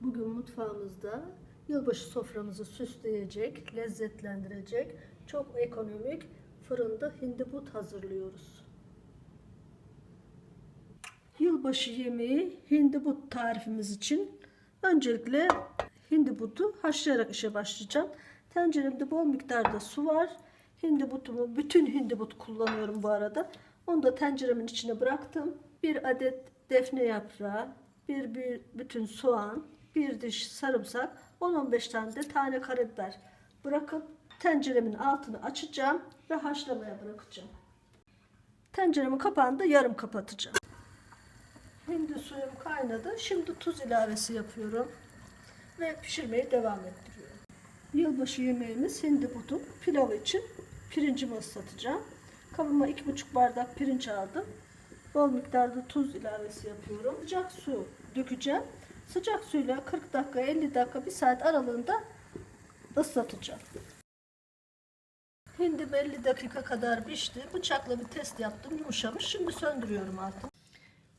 Bugün mutfağımızda yılbaşı soframızı süsleyecek, lezzetlendirecek çok ekonomik fırında hindibut hazırlıyoruz. Yılbaşı yemeği hindibut tarifimiz için öncelikle hindibutu haşlayarak işe başlayacağım. Tenceremde bol miktarda su var. Hindibutumu, bütün hindibut kullanıyorum bu arada. Onu da tenceremin içine bıraktım. Bir adet defne yaprağı, bir, bütün soğan, bir diş sarımsak, 10-15 tane de tane karabiber bırakıp tenceremin altını açacağım ve haşlamaya bırakacağım. Tenceremin kapağını da yarım kapatacağım. Hindi suyum kaynadı. Şimdi tuz ilavesi yapıyorum ve pişirmeye devam ettiriyorum. Yılbaşı yemeğimiz hindi butu. Pilav için pirincimi ıslatacağım. Kabıma 2,5 bardak pirinç aldım. Bol miktarda tuz ilavesi yapıyorum. Sıcak su dökeceğim. Sıcak suyla 40 dakika 50 dakika 1 saat aralığında ıslatacağım. Hindi 50 dakika kadar pişti. Bıçakla bir test yaptım. Yumuşamış. Şimdi söndürüyorum altını.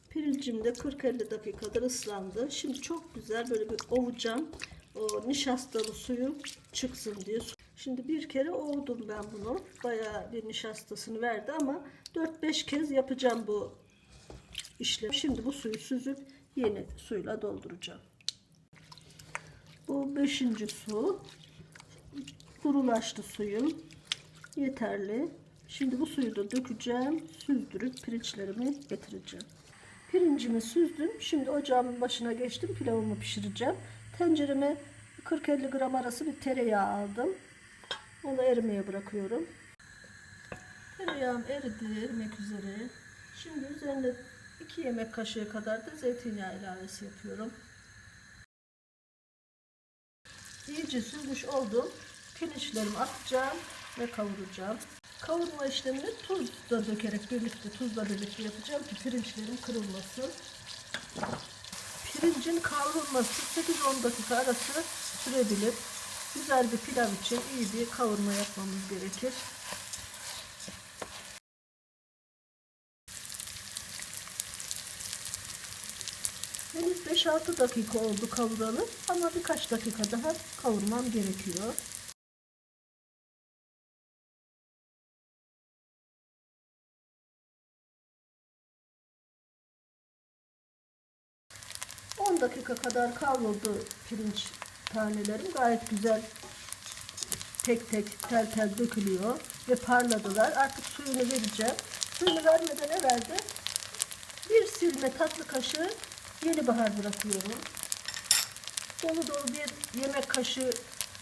Pirincim de 40-50 dakikadır ıslandı. Şimdi çok güzel böyle bir ovacağım. O nişastalı suyu çıksın diye. Şimdi bir kere ovdum ben bunu. Bayağı bir nişastasını verdi ama 4-5 kez yapacağım bu işlemi. Şimdi bu suyu süzüp yeni suyla dolduracağım. Bu 5. su. Kurulaştı suyum. Yeterli. Şimdi bu suyu da dökeceğim. Süzdürüp pirinçlerimi getireceğim. Pirincimi süzdüm. Şimdi ocağımın başına geçtim. Pilavımı pişireceğim. Tencereme 40-50 gram arası bir tereyağı aldım. Onu erimeye bırakıyorum. Tereyağım eridi, erimek üzere. Şimdi üzerine 2 yemek kaşığı kadar da zeytinyağı ilavesi yapıyorum. İyice süzmüş oldum. Pirinçlerimi atacağım ve kavuracağım. Kavurma işlemini tuz da dökerek birlikte tuzla birlikte yapacağım ki pirinçlerim kırılmasın. Pirincin kavrulması 8-10 dakika arası sürebilir. Güzel bir pilav için iyi bir kavurma yapmamız gerekir. 5-6 dakika oldu kavuralı ama birkaç dakika daha kavurmam gerekiyor. ...10 dakika kadar kavruldu pirinç tanelerim. Gayet güzel tek tek tel tel dökülüyor ve parladılar. Artık suyunu vereceğim. Suyunu vermeden evvel de bir silme tatlı kaşığı yeni bahar bırakıyorum. Dolu dolu bir yemek kaşığı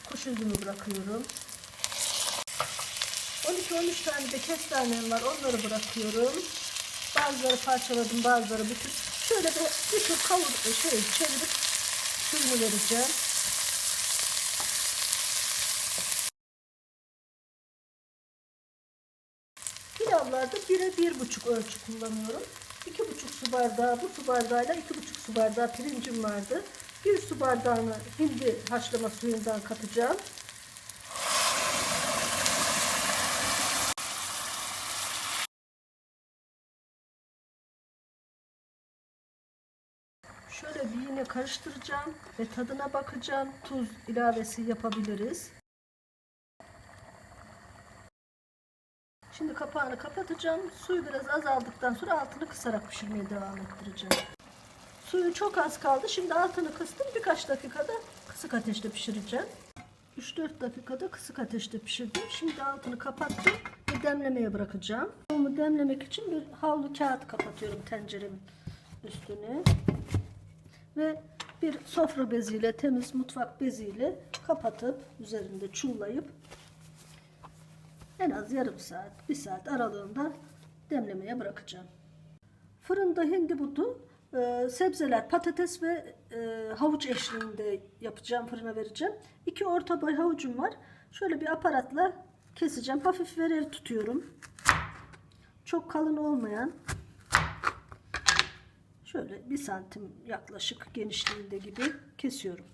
kuş üzümü bırakıyorum. 12-13 tane de kestanem var. Onları bırakıyorum. Bazıları parçaladım, bazıları bütün. Şöyle bir, tur kavur, şey, çevirip suyunu vereceğim. Pilavlarda 1'e 1,5 ölçü kullanıyorum. 2,5 su bardağı, bu su bardağıyla 2,5 su bardağı pirincim vardı. 1 su bardağını hindi haşlama suyundan katacağım. Şöyle bir yine karıştıracağım ve tadına bakacağım. Tuz ilavesi yapabiliriz. Şimdi kapağını kapatacağım. Suyu biraz azaldıktan sonra altını kısarak pişirmeye devam ettireceğim. Suyu çok az kaldı. Şimdi altını kıstım. Birkaç dakikada kısık ateşte pişireceğim. 3-4 dakikada kısık ateşte pişirdim. Şimdi altını kapattım ve demlemeye bırakacağım. Bunu demlemek için bir havlu kağıt kapatıyorum tenceremin üstüne. Ve bir sofra beziyle, temiz mutfak beziyle kapatıp üzerinde çullayıp en az yarım saat, bir saat aralığında demlemeye bırakacağım. Fırında hindibutu e, sebzeler, patates ve e, havuç eşliğinde yapacağım, fırına vereceğim. İki orta boy havucum var. Şöyle bir aparatla keseceğim. Hafif verev tutuyorum. Çok kalın olmayan şöyle bir santim yaklaşık genişliğinde gibi kesiyorum.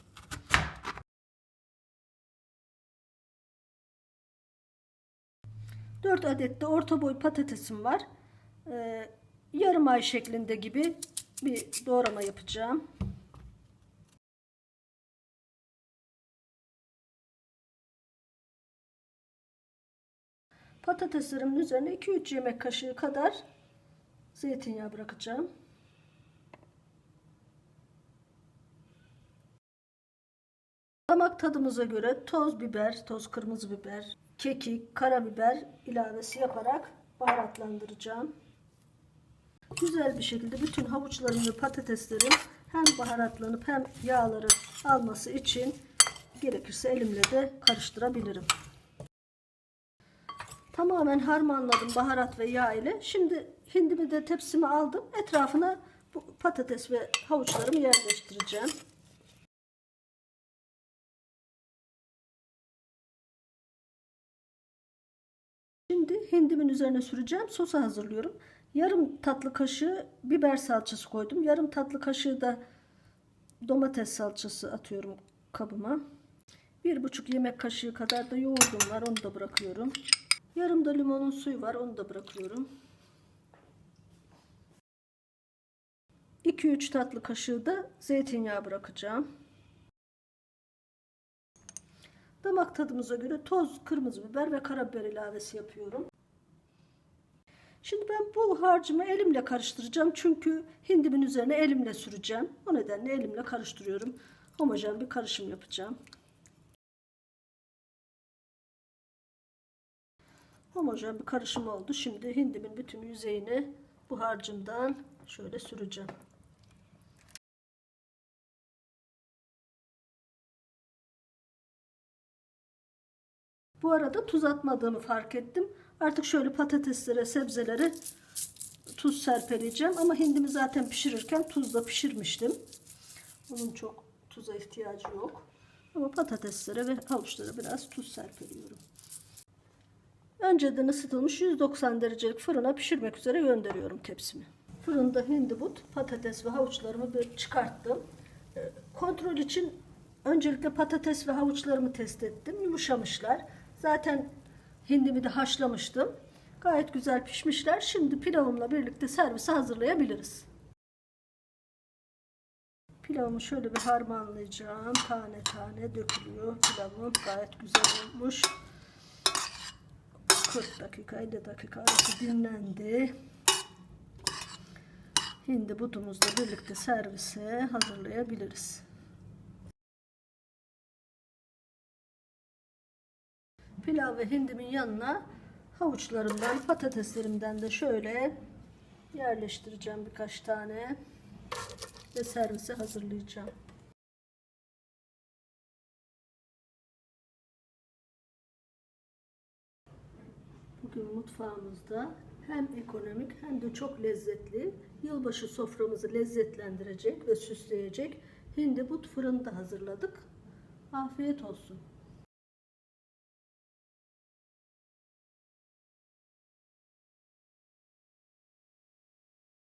4 adet de orta boy patatesim var. Ee, yarım ay şeklinde gibi bir doğrama yapacağım. Patateslerimin üzerine 2-3 yemek kaşığı kadar zeytinyağı bırakacağım. Damak tadımıza göre toz biber, toz kırmızı biber, kekik, karabiber ilavesi yaparak baharatlandıracağım. Güzel bir şekilde bütün havuçlarım ve patateslerin hem baharatlanıp hem yağları alması için gerekirse elimle de karıştırabilirim. Tamamen harmanladım baharat ve yağ ile. Şimdi hindimi de tepsime aldım. Etrafına bu patates ve havuçlarımı yerleştireceğim. Şimdi hindimin üzerine süreceğim. Sosu hazırlıyorum. Yarım tatlı kaşığı biber salçası koydum. Yarım tatlı kaşığı da domates salçası atıyorum kabıma. Bir buçuk yemek kaşığı kadar da yoğurdum var. Onu da bırakıyorum. Yarım da limonun suyu var. Onu da bırakıyorum. 2-3 tatlı kaşığı da zeytinyağı bırakacağım. Damak tadımıza göre toz, kırmızı biber ve karabiber ilavesi yapıyorum. Şimdi ben bu harcımı elimle karıştıracağım. Çünkü hindimin üzerine elimle süreceğim. O nedenle elimle karıştırıyorum. Homojen bir karışım yapacağım. Homojen bir karışım oldu. Şimdi hindimin bütün yüzeyini bu harcımdan şöyle süreceğim. Bu arada tuz atmadığımı fark ettim. Artık şöyle patateslere, sebzelere tuz serpeleyeceğim. Ama hindimi zaten pişirirken tuzla pişirmiştim. Onun çok tuza ihtiyacı yok. Ama patateslere ve havuçlara biraz tuz serpeliyorum. Önceden ısıtılmış 190 derecelik fırına pişirmek üzere gönderiyorum tepsimi. Fırında hindibut, patates ve havuçlarımı bir çıkarttım. Ee, Kontrol için öncelikle patates ve havuçlarımı test ettim. Yumuşamışlar. Zaten hindimi de haşlamıştım. Gayet güzel pişmişler. Şimdi pilavımla birlikte servise hazırlayabiliriz. Pilavımı şöyle bir harmanlayacağım. Tane tane dökülüyor. Pilavım gayet güzel olmuş. 40 dakika 50 dakika arası dinlendi. Hindi butumuzla birlikte servise hazırlayabiliriz. Pilav ve hindimin yanına havuçlarımdan, patateslerimden de şöyle yerleştireceğim birkaç tane ve servise hazırlayacağım. Bugün mutfağımızda hem ekonomik hem de çok lezzetli yılbaşı soframızı lezzetlendirecek ve süsleyecek hindibut fırında hazırladık. Afiyet olsun.